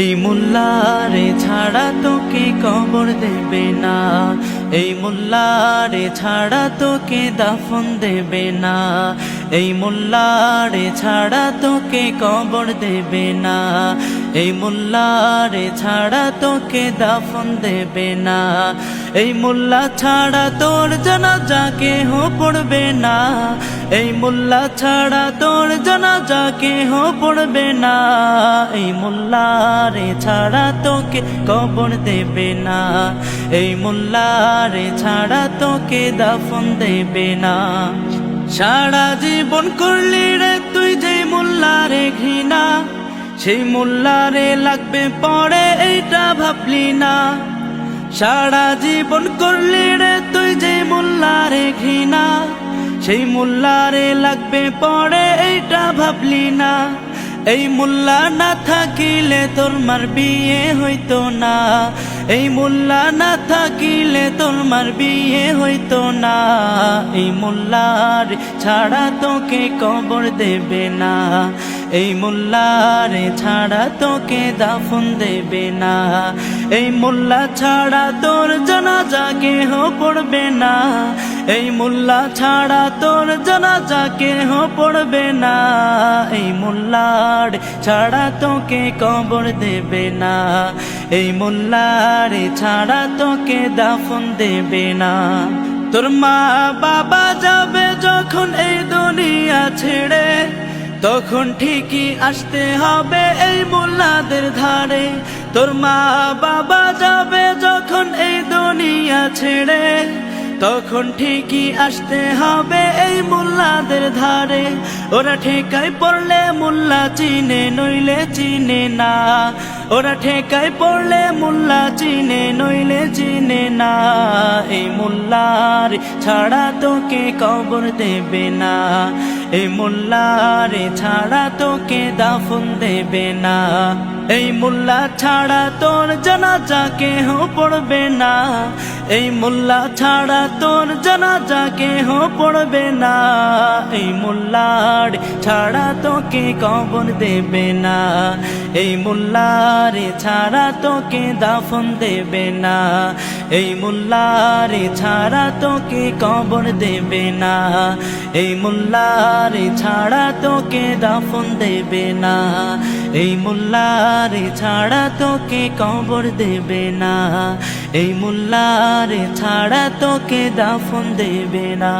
এই মোল্লারে ছাড়া তোকে কবর দেবে না। এই মোল্লারে ছাড়া তোকে দাফন দেবে না। এই মোল্লারে ছাড়া তোকে কবর দেবে না। এই মোল্লারে ছাড়া তোকে দাফন দেবে না। এই মোল্লা ছাড়া তোর জানাজা কেহ পড়বে না। এই মোল্লা ছাড়া তোর জানাজা কেহ পড়বে না। এই মোল্লারে ছাড়া তোকে কবর দেবে না। এই মোল্লারে ছাড়া তোকে দাফন দেবে না। সারা জীবন করলি রে তুই যে মোল্লারে ঘৃণা, সেই মোল্লারে লাগবে পরে এইটা ভাবলি না। সারা জীবন করলি রে তুই যে মোল্লারে ঘৃণা, সেই মোল্লারে লাগবে পরে এইটা ভাবলি না। এই মোল্লা না থাকিলে তোর মার বিয়ে হইতো না। এই মোল্লা না থাকিলে তোর মার বিয়ে হইতো না। এই মোল্লার ছাড়া তোকে কবর দেবে না। এই মোল্লার ছাড়া তোকে দাফন দেবে না। এই মোল্লা ছাড়া তোর জানাজা কেহ পড়বে না। এই মোল্লা ছাড়া তোর জানাজা কেহ পড়বে না। এই মোল্লার ছাড়া তোকে কবর দেবে না। এই মোল্লার ছাড়া তোকে দাফন দেবে না। তোর মা বাবা যাবে যখন এই দুনিয়া ছেড়ে, তখন ঠিকই আসতে হবে এই মোল্লাদের ধারে। তোর মা বাবা যাবে যখন এই দুনিয়া ছেড়ে, তখন ঠিকই আসতে হবে এই মোল্লাদের ধারে। ওরা ঠেকায় পড়লে মোল্লা চিনে, নইলে চিনে না। ওরা ঠেকায় পড়লে মোল্লা চিনে, নইলে চিনে না। এই মোল্লার ছাড়া তোকে কবর দেবে না। এই মোল্লার ছাড়া তোকে দাফন দেবে না। এই মোল্লা ছাড়া তোর জানাজা কেহ পড়বে না। এই মোল্লা ছাড়া তোর জানাজা কেহ পড়বে না। এই মোল্লার ছাড়া তোকে কবর দেবে না। এই মোল্লার ছাড়া তোকে দাফন দেবে না। এই মোল্লার ছাড়া তোকে কবর দেবে না। এই মোল্লার ছাড়া তোকে দাফন দেবে না। এই মোল্লার ছাড়া তোকে কবর দেবে না। এই মোল্লার ছাড়া তোকে দাফন দেবে না।